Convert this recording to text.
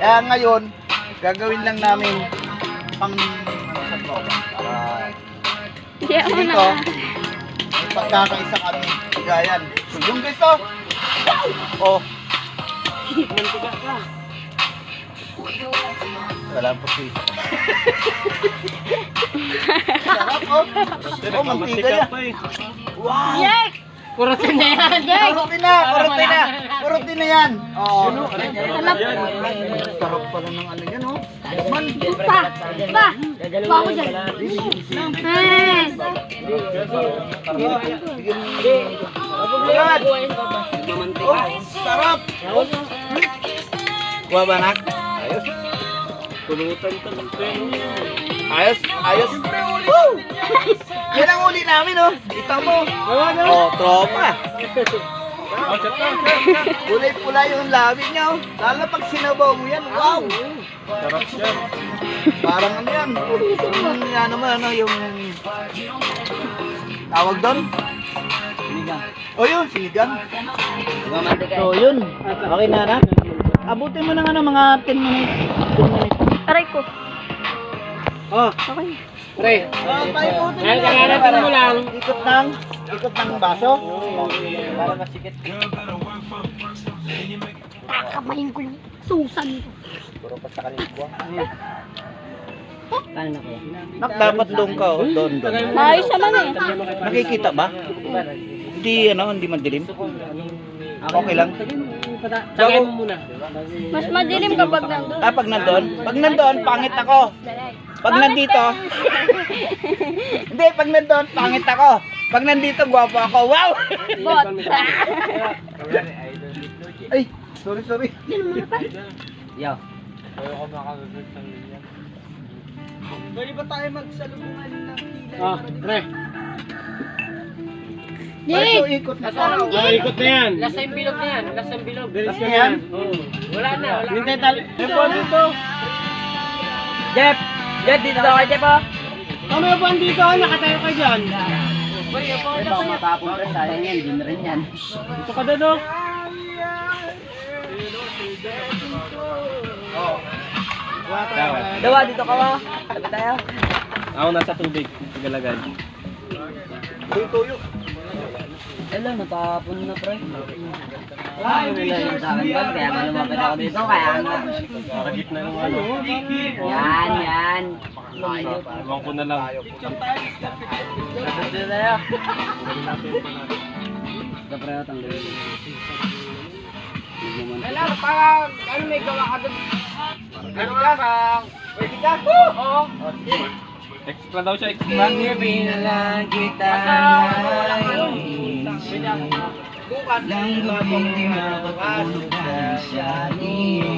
Kaya ngayon, gagawin lang namin pang ano sa tropa. Para ako dito, may pagkakaisa kami. Gayan. Yung gusto. Oh. Mantiga ka. Wala po si Sarap oh. Oh, mantika yan. pa eh. Wow. Yes! Kurutin na yan. Kurutina, kurutina. Kurutina yan. Oh. Sarap. Pala ng ano yan oh. Man. Pa! Pa! Pa ako dyan. Eh! Agad. Oh, sarap. Kuha ba nak? Ayos. Pulutan ka ng. Ayos, ayos. Yan ang uli namin oh. Kita mo. Oh, tropa. Oh. Kulay-pula yung labi niya oh. Lalo pag sinabaw mo yan, wow. Sarap yan. Parang ano yan. Yung ano mo, ano, yung... Tawag doon? Sinigang. Oh yun, sinigang. So yun. Okay na na. Abutin mo ng ano, mga 10 minutes. 10 minutes. Aray ko. Oh, Okay. pre. Paiputin Ay, kakarating mo lang. Ikot ng, ikot ng baso. Para masikip. Kakamayin ko yung susan ko. Puro pa sa kaligwa. Nak, dapat doon ka, oh. doon, doon. Maayos naman eh. Nakikita ba? Hindi, ano, hindi madilim. Okay lang. Tagay mo muna. Mas madilim kapag nandun. Ah, pag nandun? Pag nandun, pangit ako. Pag nandito, hindi, pag nandun, pangit ako. Pag nandito, gwapo ako. Wow! Bot. Ay, sorry, sorry. Yo. Pwede ba tayo magsalubungan ng tila? Oh, pre. Ay, so Jake! ikot na tayo. Oh, ikot na yan. Lasa yung bilog na yan. Lasa yung bilog. Lasa na yan? Oo. Wala na. Wala Hintay na. tali. Ay, po dito. Jeff! Jeff, dito daw kay Jeff oh. Mamaya po dito. Nakatayo ka dyan. Ito, matapon ka, sayang yan, din rin yan. Dito ka doon, oh. Dawa, dito ka ba? Sabi tayo. Ako nasa tubig. Galagan. Uy, tuyo. Alam, natapon na pre. Ano nila yung sa akin ba? Kaya nga lumapit ako dito. Kaya nga. Para gitna ng ano. Yan, yan. Iwan ko na lang. Dito tayo. Ito pre, tanggalin. Kailangan parang ano may gawa ka doon. Ano ka? Pwede ka? Oo. Extra daw siya, extra. Binilang kita ngayon Nang gabing di makapagulutan siya niyo